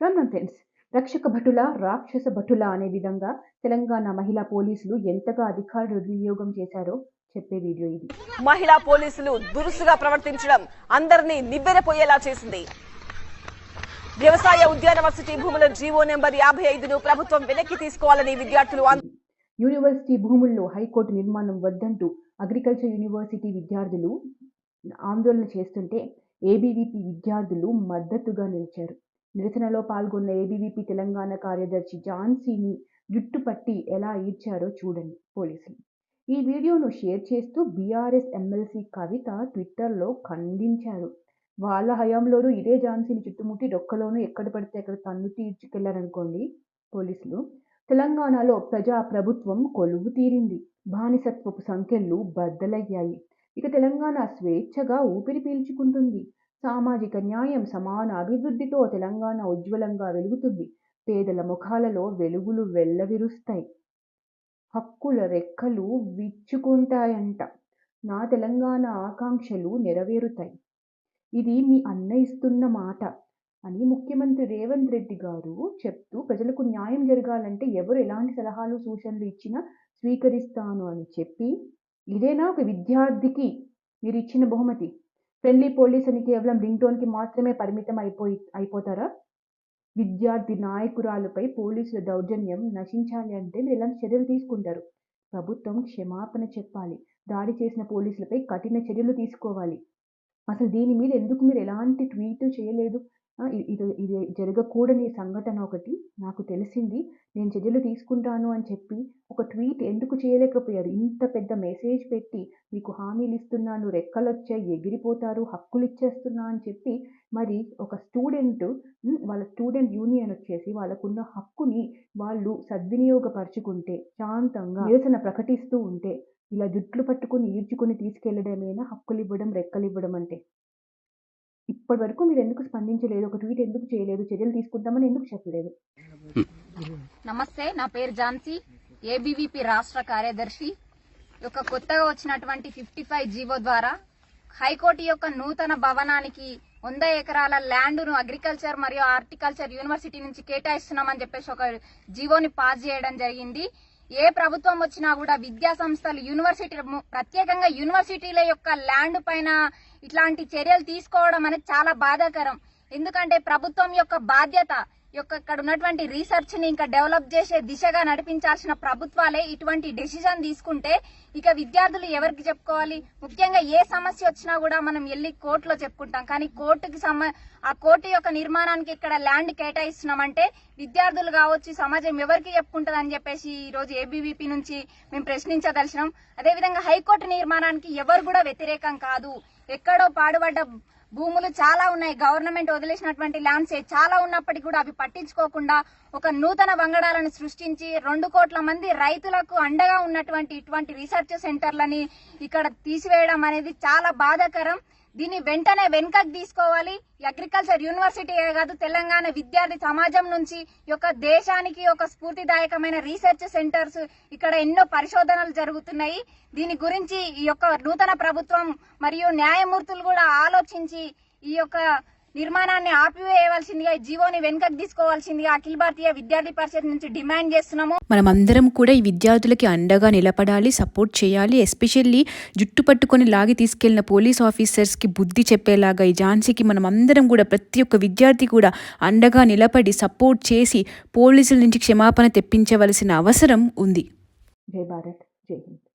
Ram friends రక్షక భటుల రాక్షస భటుల అనే విధంగా తెలంగాణ మహిళా పోలీసులు ఎంతగా అధికార దుర్వినియోగం చేశారో చెప్పే వీడియో ఇది. మహిళా పోలీసులు దురుసుగా ప్రవర్తించడం అందరినీ నివ్వెరపోయేలా చేసింది. వ్యవసాయ ఉద్యానవర్సిటీ భూముల జీవో నెంబర్ యాభై ఐదును ప్రభుత్వం వెనక్కి తీసుకోవాలని విద్యార్థులు యూనివర్సిటీ భూముల్లో హైకోర్టు నిర్మాణం వద్దంటూ అగ్రికల్చర్ యూనివర్సిటీ విద్యార్థులు ఆందోళన చేస్తుంటే ఏబీవీపీ విద్యార్థులు మద్దతుగా నిలిచారు. నిరసనలో పాల్గొన్న ఏబీవీపీ తెలంగాణ కార్యదర్శి జాన్సీని జుట్టుపట్టి ఎలా ఈడ్చారో చూడండి పోలీసులు. ఈ వీడియోను షేర్ చేస్తూ బీఆర్ఎస్ ఎమ్మెల్సీ కవిత ట్విట్టర్లో ఖండించారు. వాళ్ళ హయాంలోనూ ఇదే ఝాన్సీని చుట్టుముట్టి డొక్కలోనూ ఎక్కడ పడితే అక్కడ తన్ను తీర్చుకెళ్ళారనుకోండి పోలీసులు. తెలంగాణలో ప్రజా ప్రభుత్వం కొలువు తీరింది. బానిసత్వపు సంఖ్యలు బద్దలయ్యాయి. ఇక తెలంగాణ స్వేచ్ఛగా ఊపిరి పీల్చుకుంటుంది. సామాజిక న్యాయం సమాన అభివృద్ధితో తెలంగాణ ఉజ్వలంగా వెలుగుతుంది. పేదల ముఖాలలో వెలుగులు వెల్లవిరుస్తాయి. హక్కుల రెక్కలు విచ్చుకుంటాయంట. నా తెలంగాణ ఆకాంక్షలు నెరవేరుతాయి. ఇది మీ అన్న ఇస్తున్న మాట అని ముఖ్యమంత్రి రేవంత్ రెడ్డి గారు చెప్తూ ప్రజలకు న్యాయం జరగాలంటే ఎవరు ఎలాంటి సలహాలు సూచనలు ఇచ్చినా స్వీకరిస్తాను అని చెప్పి ఇదేనా ఒక విద్యార్థికి మీరు ఇచ్చిన బహుమతి? ఫ్రెండ్లీ పోలీస్ అని కేవలం రింగ్ టోన్కి మాత్రమే పరిమితం అయిపోయి అయిపోతారా? విద్యార్థి నాయకురాలపై పోలీసుల దౌర్జన్యం నశించాలి అంటే మీరు ఎలాంటి చర్యలు తీసుకుంటారు? ప్రభుత్వం క్షమాపణ చెప్పాలి. దాడి చేసిన పోలీసులపై కఠిన చర్యలు తీసుకోవాలి. అసలు దీని మీద ఎందుకు మీరు ఎలాంటి ట్వీట్ చేయలేదు? ఇది ఇది జరగకూడని సంఘటన ఒకటి నాకు తెలిసింది. నేను చర్యలు తీసుకుంటాను అని చెప్పి ఒక ట్వీట్ ఎందుకు చేయలేకపోయారు? ఇంత పెద్ద మెసేజ్ పెట్టి మీకు హామీలు ఇస్తున్నాను రెక్కలు వచ్చాయి ఎగిరిపోతారు హక్కులు ఇచ్చేస్తున్నా అని చెప్పి మరి ఒక స్టూడెంట్ వాళ్ళ స్టూడెంట్ యూనియన్ వచ్చేసి వాళ్ళకున్న హక్కుని వాళ్ళు సద్వినియోగపరుచుకుంటే శాంతంగా నిరసన ప్రకటిస్తూ ఉంటే ఇలా జుట్లు పట్టుకుని ఈడ్చుకుని తీసుకెళ్ళడమేనా? హక్కులు ఇవ్వడం రెక్కలు ఇవ్వడం అంటే ఇప్పటి వరకు మీరు ఎందుకు స్పందించలేదు? ఒక ట్వీట్ ఎందుకు చేయలేదు? చర్యలు తీసుకుంటామని ఎందుకు చెప్పలేదు? నమస్తే నా పేరు ఝాన్సీ ఏబీవీపీ రాష్ట్ర కార్యదర్శి. యొక్క కొత్తగా వచ్చినటువంటి ఫిఫ్టీ ఫైవ్ జీవో ద్వారా హైకోర్టు యొక్క నూతన భవనానికి వంద ఎకరాల ల్యాండ్ను అగ్రికల్చర్ మరియు హార్టికల్చర్ యూనివర్సిటీ నుంచి కేటాయిస్తున్నామని చెప్పేసి ఒక జీవోని పాస్ చేయడం జరిగింది. ఏ ప్రభుత్వం వచ్చినా కూడా విద్యా సంస్థలు యూనివర్సిటీ ప్రత్యేకంగా యూనివర్సిటీల యొక్క ల్యాండ్ పైన ఇట్లాంటి చర్యలు తీసుకోవడం అనేది చాలా బాధాకరం. ఎందుకంటే ప్రభుత్వం యొక్క బాధ్యత యొక్క ఇక్కడ ఉన్నటువంటి రీసెర్చ్ని ఇంకా డెవలప్ చేసే దిశగా నడిపించాల్సిన ప్రభుత్వాలే ఇటువంటి డెసిజన్ తీసుకుంటే ఇక విద్యార్థులు ఎవరికి చెప్పుకోవాలి? ముఖ్యంగా ఏ సమస్య వచ్చినా కూడా మనం వెళ్ళి కోర్టులో చెప్పుకుంటాం. కానీ కోర్టుకి సమ ఆ కోర్టు యొక్క నిర్మాణానికి ఇక్కడ ల్యాండ్ కేటాయిస్తున్నామంటే విద్యార్థులు కావచ్చు సమాజం ఎవరికి చెప్పుకుంటుందని చెప్పేసి ఈ రోజు ఏబీవీపీ నుంచి మేము ప్రశ్నించదలిచినాం. అదేవిధంగా హైకోర్టు నిర్మాణానికి ఎవరు కూడా వ్యతిరేకం కాదు. ఎక్కడో పాడుపడ్డ భూములు చాలా ఉన్నాయి. గవర్నమెంట్ వదిలేసినటువంటి ల్యాండ్స్ చాలా ఉన్నప్పటికీ కూడా అవి పట్టించుకోకుండా ఒక నూతన వంగడాలను సృష్టించి రెండు కోట్ల మంది రైతులకు అండగా ఉన్నటువంటి ఇటువంటి రీసెర్చ్ సెంటర్లని ఇక్కడ తీసివేయడం అనేది చాలా బాధాకరం. దీన్ని వెంటనే వెనుకకు తీసుకోవాలి. అగ్రికల్చర్ యూనివర్సిటీ కాదు తెలంగాణ విద్యార్థి సమాజం నుంచి యొక్క దేశానికి ఒక స్ఫూర్తిదాయకమైన రీసెర్చ్ సెంటర్స్ ఇక్కడ ఎన్నో పరిశోధనలు జరుగుతున్నాయి. దీని గురించి ఈ యొక్క నూతన ప్రభుత్వం మరియు న్యాయమూర్తులు కూడా ఆలోచించి ఈ యొక్క నిర్మాణాన్ని ఆపివేయవలసిందిగా ఈ జీవోని వెనుకకు తీసుకోవాల్సిందిగా అఖిల భారతీయ విద్యార్థి పరిషత్ నుంచి డిమాండ్ చేస్తున్నాము. మనమందరం కూడా ఈ విద్యార్థులకి అండగా నిలబడాలి సపోర్ట్ చేయాలి ఎస్పెషల్లీ జుట్టు పట్టుకొని లాగి తీసుకెళ్ళిన పోలీస్ ఆఫీసర్స్కి బుద్ధి చెప్పేలాగా ఈ ఝాన్సీకి మనం అందరం కూడా ప్రతి ఒక్క విద్యార్థి కూడా అండగా నిలబడి సపోర్ట్ చేసి పోలీసుల నుంచి క్షమాపణ తెప్పించవలసిన అవసరం ఉంది. జై భారత్ జై హింద్.